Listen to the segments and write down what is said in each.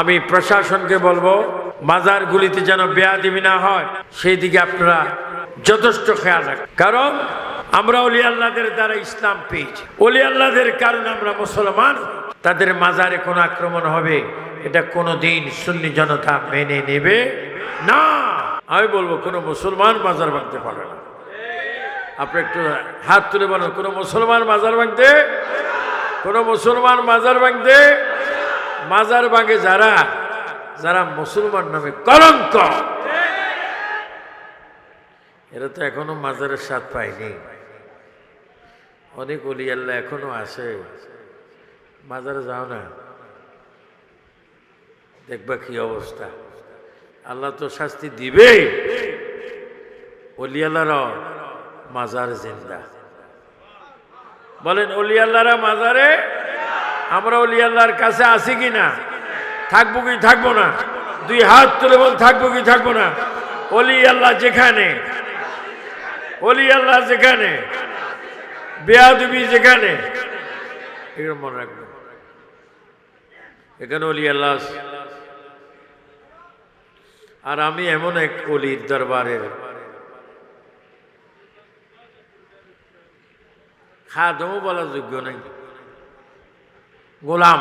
আমি প্রশাসনকে বলব, মাজারগুলিতে যেন বেয়াদিবি না হয়, সেই দিকে আপনারা যথেষ্ট খেয়াল রাখেন। কারণ আমরা অলি আল্লাহদের দ্বারা ইসলাম পেয়েছি। অলি আল্লাহদের কারণে আমরা মুসলমান। তাদের মাজারে কোনো আক্রমণ হবে, এটা কোনো দিন সুন্নি জনতা মেনে নেবে না। আমি বলব, কোনো মুসলমান মাজার ভাঙতে পারে না। আপনি একটু হাত তুলে বলেন, কোনো মুসলমান মাজার ভাঙতে? কোনো মুসলমান মাজার ভাঙতে? মাজার ভাঙে যারা যারা মুসলমান নামে কলঙ্ক। এরা তো এখনও মাজারের স্বাদ পায়নি। অনেক অলি আল্লাহ এখনও আসে মাজারে যাও না। দেখবা কি অবস্থা। আল্লাহ তো শাস্তি দিবে। অলি আল্লাহর মাজার জিন্দা। বলেন, অলি আল্লাহরা মাজারে আমরা অলি আল্লাহর কাছে আসি কি না? থাকব কি থাকব না? দুই হাত তুলে বল, থাকব কি থাকব না? অলি আল্লাহ যেখানে অলি আল্লাহ যেখানে, বেয়াদবি যেখানে। এগুলো মনে রাখবেন এখানে অলি আল্লাহ আর আমি এমন এক অলির দরবারের খাদমও বলার যোগ্য নেই। গোলাম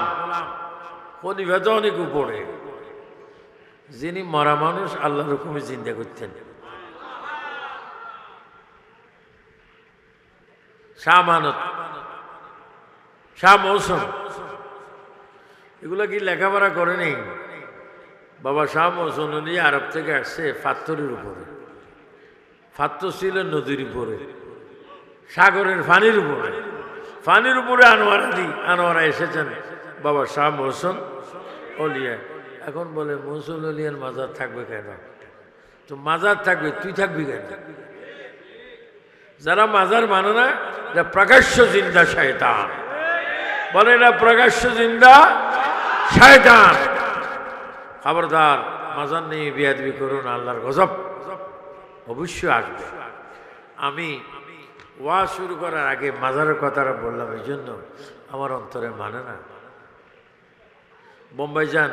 প্রতিভা তো অনেক উপরে। যিনি মরা মানুষ আল্লাহ রকমই চিন্তা করতেন। শাহ মানত, শাহ মৌসুম। এগুলো কি লেখাপড়া করেনি বাবা শাহ মৌসুম উনি আরব থেকে আসছে, ফাত্তরের উপরে। ফাত্তর ছিল নদীর উপরে, সাগরের ফানির উপরে। ফানির উপরে আনোয়ার আলী, আনোয়ারা এসেছেন। বাবা শাহ মহসন অলিয়া। এখন বলে মহসুল অলিয়ার মাজার থাকবে কেন? তো মাজার থাকবে, তুই থাকবি কেন? যারা মাজার মানে না এটা প্রকাশ্য জিন্দা শয়তান। বলে এটা প্রকাশ্য জিন্দা শয়তান। খবরদার, মাজার নিয়ে বিয়াদবি করুন, আল্লাহর গজব অবশ্যই আসবে। আমি ওয়া শুরু করার আগে মাজারের কথাটা বললাম, এই জন্য আমার অন্তরে মানে না। বোম্বাই যান,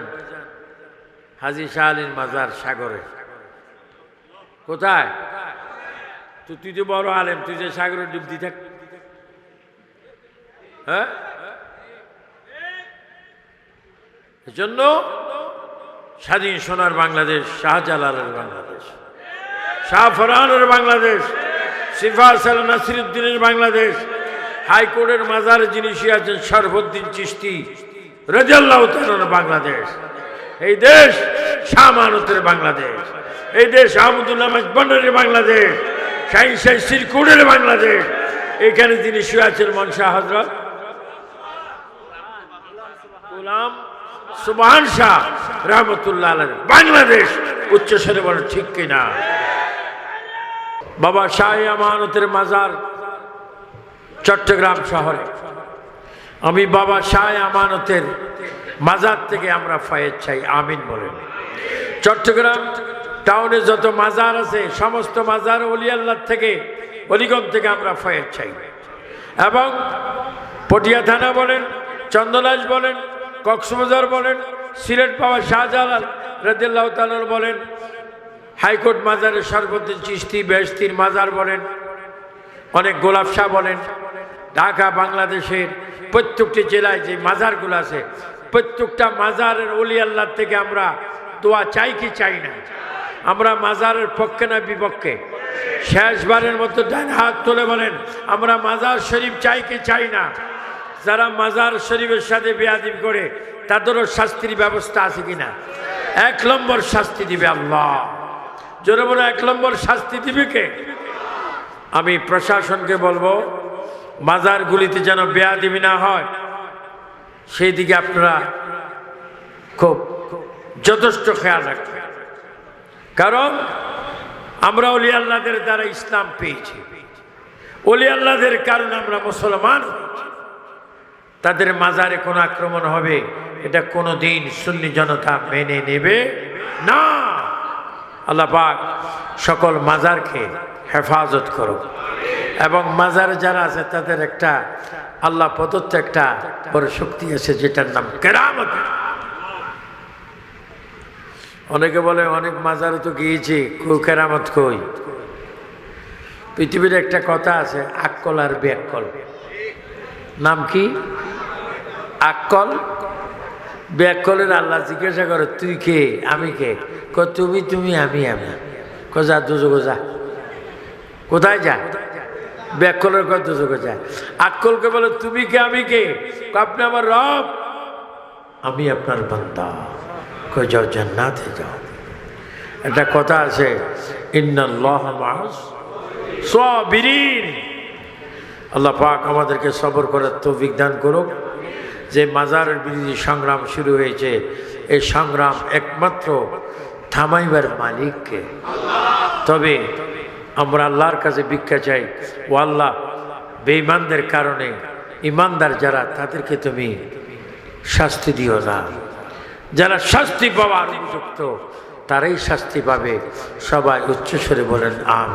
হাজি শাহ আলীর মাজার সাগরে। কোথায়? তো তুই যে বড় আলেম, তুই যে সাগরে ডুব দি থাক হ্যাঁ? এজন্য স্বাধীন সোনার বাংলাদেশ, শাহজালালের বাংলাদেশ শাহ ফরহানের বাংলাদেশ। সিফা সাল নাসিরুদ্দিনের বাংলাদেশ। হাইকোর্টের মাজারে যিনি আছেন সরফুদ্দিন চিস্তি রাজাল্লাহ বাংলাদেশ। এই দেশ শাহমানতের বাংলাদেশ। এই দেশ আহমদুল্লাহ ভান্ডারের বাংলাদেশ। শাহিন শাহ সিরকুটের বাংলাদেশ। এখানে যিনি শুয়ে আছেন মনসা হজরত গোলাম শাহ রহমতুল্লাহ। বাংলাদেশ উচ্চস্বরে বলে ঠিক কিনা? বাবা শাহে আমানতের মাজার, চট্টগ্রাম শহরে। আমি বাবা শাহ আমানতের মাজার থেকে আমরা ফয়েজ চাই, আমিন বলেন। চট্টগ্রাম টাউনে যত মাজার আছে, সমস্ত মাজার অলি আল্লাহ থেকে, অলিগঞ্জ থেকে আমরা ফয়েজ চাই। এবং পটিয়া থানা বলেন, চন্দনাজ বলেন, কক্সবাজার বলেন, সিলেট পাওয়া শাহজালাল রাজিল্লাহ তালাল বলেন হাইকোর্ট মাজারে সর্বদিন চিস্তি বেহস্তির মাজার বলেন, অনেক গোলাপ শাহ বলেন, ঢাকা, বাংলাদেশের প্রত্যেকটি জেলায় যে মাজারগুলো আছে, প্রত্যেকটা মাজারের অলি আল্লাহ থেকে আমরা দোয়া চাই কি চাই না? আমরা মাজারের পক্ষে না বিপক্ষে? শেষবারের মতো ডান হাত তুলে বলেন, আমরা মাজার শরীফ চাই কি চাই না? যারা মাজার শরীফের সাথে বেয়াদিব করে, তাদেরও শাস্তির ব্যবস্থা আছে কিনা? এক নম্বর শাস্তি দিবে আল্লাহ। জোরে এক নম্বর শাস্তি দিবে কে? আমি প্রশাসনকে বলব মাজারগুলিতে যেন বেয়াদিবি না হয়, সেই দিকে আপনারা খুব যথেষ্ট খেয়াল রাখবেন। কারণ আমরা অলি আল্লাহদের দ্বারা ইসলাম পেয়েছি। অলি আল্লাহদের কারণে আমরা মুসলমান তাদের মাজারে কোনো আক্রমণ হবে, এটা কোনো দিন সুন্নি জনতা মেনে নেবে না। আল্লাহ পাক সকল মাজারকে হেফাজত করুক। এবং মাজার যারা আছে, তাদের একটা আল্লাহ প্রদত্ত একটা বড় শক্তি আছে, যেটার নাম কেরামত। অনেকে বলে, অনেক মাজারে তো গিয়েছি, কেউ কেরামত কই? পৃথিবীর একটা কথা আছে, আক্কল আর ব্যাককল। নাম কি? আক্কল ব্যাককলের আল্লাহ জিজ্ঞাসা করে, তুই কে? আমি কে? ক তুমি তুমি, আমি আমি। ক যা দুযোগ যা। কোথায় যা? ব্যাককলের কত দুযোগ যা। আক্কলকে বলে, তুমি কে, আমি কে? আপনি আমার রব। আমি আপনার বান্দা। কই যাও, জান্নাতে যাও। একটা কথা আছে, ইন্নাল্লাহ মাস সবিরিন আল্লাহ পাক আমাদেরকে সবর করার তৌফিক দান করুক। যে মাজারের বিরোধী সংগ্রাম শুরু হয়েছে, এই সংগ্রাম একমাত্র থামাইবার মালিককে। তবে আমরা আল্লাহর কাছে ভিক্ষা চাই, ও আল্লাহ, বেঈমানদের কারণে ইমানদার যারা, তাদেরকে তুমি শাস্তি দিও না। যারা শাস্তি পাওয়ার উপযুক্ত, তারাই শাস্তি পাবে। সবাই উচ্চস্বরে বলেন আমি